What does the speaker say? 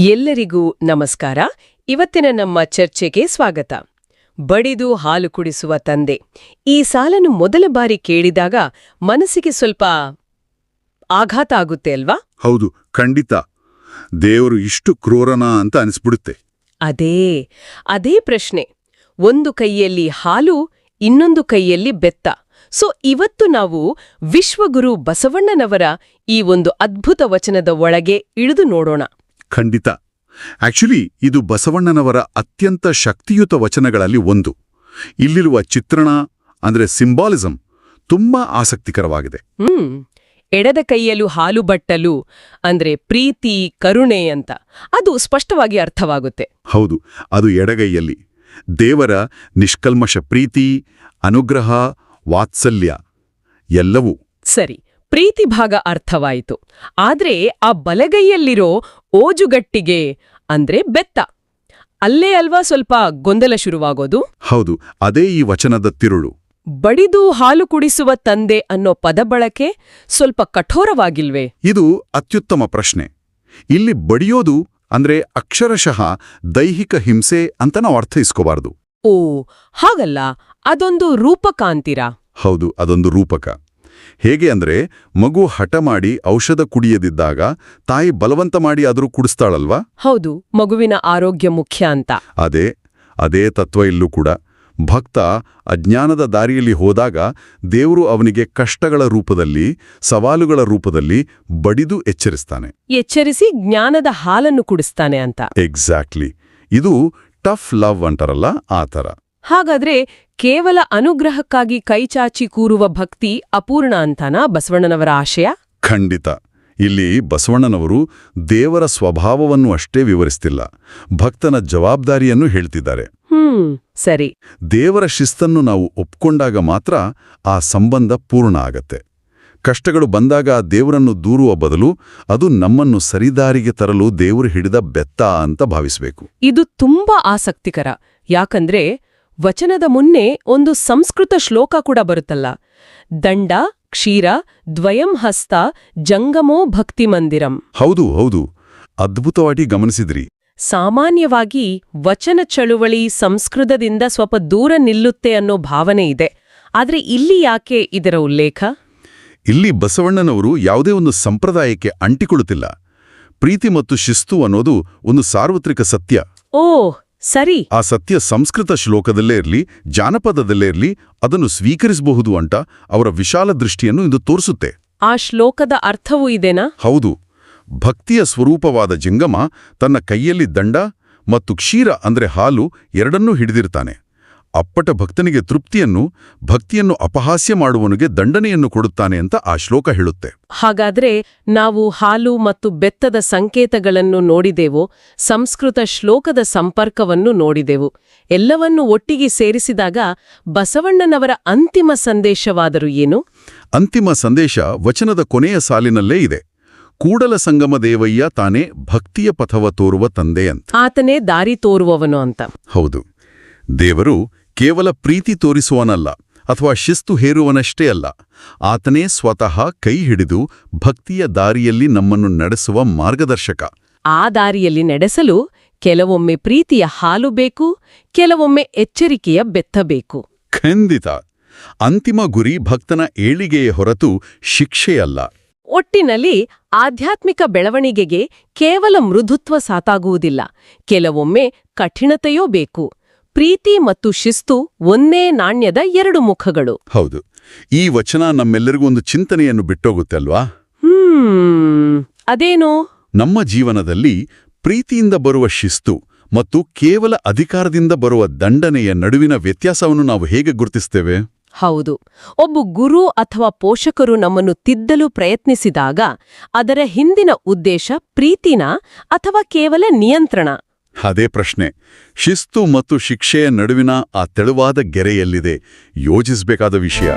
ಎಲ್ಲರಿಗೂ ನಮಸ್ಕಾರ. ಇವತ್ತಿನ ನಮ್ಮ ಚರ್ಚೆಗೆ ಸ್ವಾಗತ. ಬಡಿದು ಹಾಲು ಕುಡಿಸುವ ತಂದೆ. ಈ ಸಾಲನ್ನು ಮೊದಲ ಬಾರಿ ಕೇಳಿದಾಗ ಮನಸ್ಸಿಗೆ ಸ್ವಲ್ಪ ಆಘಾತ ಆಗುತ್ತೆ ಅಲ್ವಾ? ಹೌದು ಖಂಡಿತ. ದೇವರು ಇಷ್ಟು ಕ್ರೂರನ ಅಂತ ಅನಿಸ್ಬಿಡುತ್ತೆ. ಅದೇ ಅದೇ ಪ್ರಶ್ನೆ. ಒಂದು ಕೈಯಲ್ಲಿ ಹಾಲು ಇನ್ನೊಂದು ಕೈಯಲ್ಲಿ ಬೆತ್ತ. ಸೊ ಇವತ್ತು ನಾವು ವಿಶ್ವಗುರು ಬಸವಣ್ಣನವರ ಈ ಒಂದು ಅದ್ಭುತ ವಚನದ ಒಳಗೆ ಇಳಿದು ನೋಡೋಣ. ಖಂಡಿತ. ಆಕ್ಚುಲಿ ಇದು ಬಸವಣ್ಣನವರ ಅತ್ಯಂತ ಶಕ್ತಿಯುತ ವಚನಗಳಲ್ಲಿ ಒಂದು. ಇಲ್ಲಿರುವ ಚಿತ್ರಣ ಅಂದ್ರೆ ಸಿಂಬಾಲಿಸಂ ತುಂಬಾ ಆಸಕ್ತಿಕರವಾಗಿದೆ. ಹ್ಮ್. ಎಡದ ಕೈಯಲ್ಲೂ ಹಾಲು ಬಟ್ಟಲು ಅಂದ್ರೆ ಪ್ರೀತಿ ಕರುಣೆ ಅಂತ. ಅದು ಸ್ಪಷ್ಟವಾಗಿ ಅರ್ಥವಾಗುತ್ತೆ. ಹೌದು ಅದು ಎಡಗೈಯಲ್ಲಿ. ದೇವರ ನಿಷ್ಕಲ್ಮಶ ಪ್ರೀತಿ ಅನುಗ್ರಹ ವಾತ್ಸಲ್ಯ ಎಲ್ಲವೂ. ಸರಿ ಪ್ರೀತಿ ಭಾಗ ಅರ್ಥವಾಯಿತು. ಆದ್ರೆ ಆ ಬಲಗೈಯಲ್ಲಿರೋ ಓಜುಗಟ್ಟಿಗೆ ಅಂದ್ರೆ ಬೆತ್ತ. ಅಲ್ಲೇ ಅಲ್ವಾ ಸ್ವಲ್ಪ ಗೊಂದಲ ಶುರುವಾಗೋದು? ಹೌದು ಅದೇ ಈ ವಚನದ ತಿರುಳು. ಬಡಿದು ಹಾಲು ಕುಡಿಸುವ ತಂದೆ ಅನ್ನೋ ಪದ ಬಳಕೆ ಸ್ವಲ್ಪ ಕಠೋರವಾಗಿಲ್ವೇ? ಇದು ಅತ್ಯುತ್ತಮ ಪ್ರಶ್ನೆ. ಇಲ್ಲಿ ಬಡಿಯೋದು ಅಂದ್ರೆ ಅಕ್ಷರಶಃ ದೈಹಿಕ ಹಿಂಸೆ ಅಂತ ನಾವು ಅರ್ಥೈಸ್ಕೋಬಾರದು. ಓ ಹಾಗಲ್ಲ ಅದೊಂದು ರೂಪಕಾಂತಿರ ಹೌದು ಅದೊಂದು ರೂಪಕ. ಹೇಗೆ ಅಂದ್ರೆ ಮಗು ಹಠ ಮಾಡಿ ಔಷಧ ಕುಡಿಯದಿದ್ದಾಗ ತಾಯಿ ಬಲವಂತ ಮಾಡಿ ಆದರೂ ಕುಡಿಸ್ತಾಳಲ್ವಾ? ಹೌದು ಮಗುವಿನ ಆರೋಗ್ಯ ಮುಖ್ಯ ಅಂತ. ಅದೇ ಅದೇ ತತ್ವ ಇಲ್ಲೂ ಕೂಡ. ಭಕ್ತ ಅಜ್ಞಾನದ ದಾರಿಯಲ್ಲಿ ಹೋದಾಗ ದೇವರು ಅವನಿಗೆ ಕಷ್ಟಗಳ ರೂಪದಲ್ಲಿ ಸವಾಲುಗಳ ರೂಪದಲ್ಲಿ ಬಡಿದು ಎಚ್ಚರಿಸ್ತಾನೆ. ಎಚ್ಚರಿಸಿ ಜ್ಞಾನದ ಹಾಲನ್ನು ಕುಡಿಸ್ತಾನೆ ಅಂತ. ಎಕ್ಸಾಕ್ಟ್ಲಿ ಇದು ಟಫ್ ಲವ್ ಅಂತಾರಲ್ಲ ಆ ಥರ. ಹಾಗಾದ್ರೆ ಕೇವಲ ಅನುಗ್ರಹಕ್ಕಾಗಿ ಕೈಚಾಚಿ ಕೂರುವ ಭಕ್ತಿ ಅಪೂರ್ಣ ಅಂತಾನಾ ಬಸವಣ್ಣನವರ ಆಶಯ? ಖಂಡಿತ. ಇಲ್ಲಿ ಬಸವಣ್ಣನವರು ದೇವರ ಸ್ವಭಾವವನ್ನು ಅಷ್ಟೇ ವಿವರಿಸ್ತಿಲ್ಲ. ಭಕ್ತನ ಜವಾಬ್ದಾರಿಯನ್ನು ಹೇಳ್ತಿದ್ದಾರೆ. ಹ್ಮ್ ಸರಿ. ದೇವರ ಶಿಸ್ತನ್ನು ನಾವು ಒಪ್ಕೊಂಡಾಗ ಮಾತ್ರ ಆ ಸಂಬಂಧ ಪೂರ್ಣ ಆಗತ್ತೆ. ಕಷ್ಟಗಳು ಬಂದಾಗ ಆ ದೇವರನ್ನು ದೂರುವ ಬದಲು ಅದು ನಮ್ಮನ್ನು ಸರಿದಾರಿಗೆ ತರಲು ದೇವರು ಹಿಡಿದ ಬೆತ್ತ ಅಂತ ಭಾವಿಸಬೇಕು. ಇದು ತುಂಬಾ ಆಸಕ್ತಿಕರ. ಯಾಕಂದ್ರೆ ವಚನದ ಮುನ್ನೆ ಒಂದು ಸಂಸ್ಕೃತ ಶ್ಲೋಕ ಕೂಡ ಬರುತ್ತಲ್ಲ. ದಂಡ ಕ್ಷೀರ ದ್ವಯಂ ಹಸ್ತ ಜಂಗಮೋ ಭಕ್ತಿ ಮಂದಿರಂ. ಹೌದು ಹೌದು. ಅದ್ಭುತವಾಗಿ ಗಮನಿಸಿದ್ರಿ. ಸಾಮಾನ್ಯವಾಗಿ ವಚನ ಚಳುವಳಿ ಸಂಸ್ಕೃತದಿಂದ ಸ್ವಲ್ಪ ದೂರ ನಿಲ್ಲುತ್ತೆ ಅನ್ನೋ ಭಾವನೆ ಇದೆ. ಆದರೆ ಇಲ್ಲಿ ಯಾಕೆ ಇದರ ಉಲ್ಲೇಖ? ಇಲ್ಲಿ ಬಸವಣ್ಣನವರು ಯಾವುದೇ ಒಂದು ಸಂಪ್ರದಾಯಕ್ಕೆ ಅಂಟಿಕೊಳ್ಳುತ್ತಿಲ್ಲ. ಪ್ರೀತಿ ಮತ್ತು ಶಿಸ್ತು ಅನ್ನೋದು ಒಂದು ಸಾರ್ವತ್ರಿಕ ಸತ್ಯ. ಓ ಸರಿ. ಆ ಸತ್ಯ ಸಂಸ್ಕೃತ ಶ್ಲೋಕದಲ್ಲೇ ಇರಲಿ ಜಾನಪದದಲ್ಲೇ ಇರಲಿ ಅದನ್ನು ಸ್ವೀಕರಿಸಬಹುದು ಅಂತ ಅವರ ವಿಶಾಲ ದೃಷ್ಟಿಯನ್ನು ಇದು ತೋರಿಸುತ್ತೆ. ಆ ಶ್ಲೋಕದ ಅರ್ಥವೂ ಇದೆನಾ? ಹೌದು. ಭಕ್ತಿಯ ಸ್ವರೂಪವಾದ ಜಂಗಮ ತನ್ನ ಕೈಯಲ್ಲಿ ದಂಡ ಮತ್ತು ಕ್ಷೀರ ಅಂದ್ರೆ ಹಾಲು ಎರಡನ್ನೂ ಹಿಡಿದಿರ್ತಾನೆ. ಅಪ್ಪಟ ಭಕ್ತನಿಗೆ ತೃಪ್ತಿಯನ್ನು ಭಕ್ತಿಯನ್ನು ಅಪಹಾಸ್ಯ ಮಾಡುವನಿಗೆ ದಂಡನೆಯನ್ನು ಕೊಡುತ್ತಾನೆ ಅಂತ ಆ ಶ್ಲೋಕ ಹೇಳುತ್ತೆ. ಹಾಗಾದ್ರೆ ನಾವು ಹಾಲು ಮತ್ತು ಬೆತ್ತದ ಸಂಕೇತಗಳನ್ನು ನೋಡಿದೆವು ಸಂಸ್ಕೃತ ಶ್ಲೋಕದ ಸಂಪರ್ಕವನ್ನು ನೋಡಿದೆವು. ಎಲ್ಲವನ್ನೂ ಒಟ್ಟಿಗೆ ಸೇರಿಸಿದಾಗ ಬಸವಣ್ಣನವರ ಅಂತಿಮ ಸಂದೇಶವಾದರೂ ಏನು? ಅಂತಿಮ ಸಂದೇಶ ವಚನದ ಕೊನೆಯ ಸಾಲಿನಲ್ಲೇ ಇದೆ. ಕೂಡಲ ಸಂಗಮ ದೇವಯ್ಯ ತಾನೇ ಭಕ್ತಿಯ ಪಥವ ತೋರುವ ತಂದೆ ಅಂತ. ಆತನೇ ದಾರಿ ತೋರುವವನು ಅಂತ. ಹೌದು. ದೇವರು ಕೇವಲ ಪ್ರೀತಿ ತೋರಿಸುವನಲ್ಲ ಅಥವಾ ಶಿಸ್ತು ಹೇರುವನಷ್ಟೇ ಅಲ್ಲ. ಆತನೇ ಸ್ವತಃ ಕೈ ಹಿಡಿದು ಭಕ್ತಿಯ ದಾರಿಯಲ್ಲಿ ನಮ್ಮನ್ನು ನಡೆಸುವ ಮಾರ್ಗದರ್ಶಕ. ಆ ದಾರಿಯಲ್ಲಿ ನಡೆಸಲು ಕೆಲವೊಮ್ಮೆ ಪ್ರೀತಿಯ ಹಾಲು ಬೇಕು ಕೆಲವೊಮ್ಮೆ ಎಚ್ಚರಿಕೆಯ ಬೆತ್ತ ಬೇಕು. ಖಂಡಿತ. ಅಂತಿಮ ಗುರಿ ಭಕ್ತನ ಏಳಿಗೆಯ ಹೊರತು ಶಿಕ್ಷೆಯಲ್ಲ. ಒಟ್ಟಿನಲ್ಲಿ ಆಧ್ಯಾತ್ಮಿಕ ಬೆಳವಣಿಗೆಗೆ ಕೇವಲ ಮೃದುತ್ವ ಸಾತಾಗುವುದಿಲ್ಲ ಕೆಲವೊಮ್ಮೆ ಕಠಿಣತೆಯೋ ಬೇಕು. ಪ್ರೀತಿ ಮತ್ತು ಶಿಸ್ತು ಒಂದೇ ನಾಣ್ಯದ ಎರಡು ಮುಖಗಳು. ಹೌದು. ಈ ವಚನ ನಮ್ಮೆಲ್ಲರಿಗೂ ಒಂದು ಚಿಂತನೆಯನ್ನು ಬಿಟ್ಟೋಗುತ್ತೆ ಅಲ್ವಾ? ಹ್ಮ್. ಅದೇನು? ನಮ್ಮ ಜೀವನದಲ್ಲಿ ಪ್ರೀತಿಯಿಂದ ಬರುವ ಶಿಸ್ತು ಮತ್ತು ಕೇವಲ ಅಧಿಕಾರದಿಂದ ಬರುವ ದಂಡನೆಯ ನಡುವಿನ ವ್ಯತ್ಯಾಸವನ್ನು ನಾವು ಹೇಗೆ ಗುರುತಿಸ್ತೇವೆ? ಹೌದು. ಒಬ್ಬ ಗುರು ಅಥವಾ ಪೋಷಕರು ನಮ್ಮನ್ನು ತಿದ್ದಲು ಪ್ರಯತ್ನಿಸಿದಾಗ ಅದರ ಹಿಂದಿನ ಉದ್ದೇಶ ಪ್ರೀತಿನ ಅಥವಾ ಕೇವಲ ನಿಯಂತ್ರಣ. ಅದೇ ಪ್ರಶ್ನೆ. ಶಿಸ್ತು ಮತ್ತು ಶಿಕ್ಷೆಯ ನಡುವಿನ ಆ ತೆಳುವಾದ ಗೆರೆಯಲ್ಲಿದೆ. ಯೋಜಿಸಬೇಕಾದ ವಿಷಯ.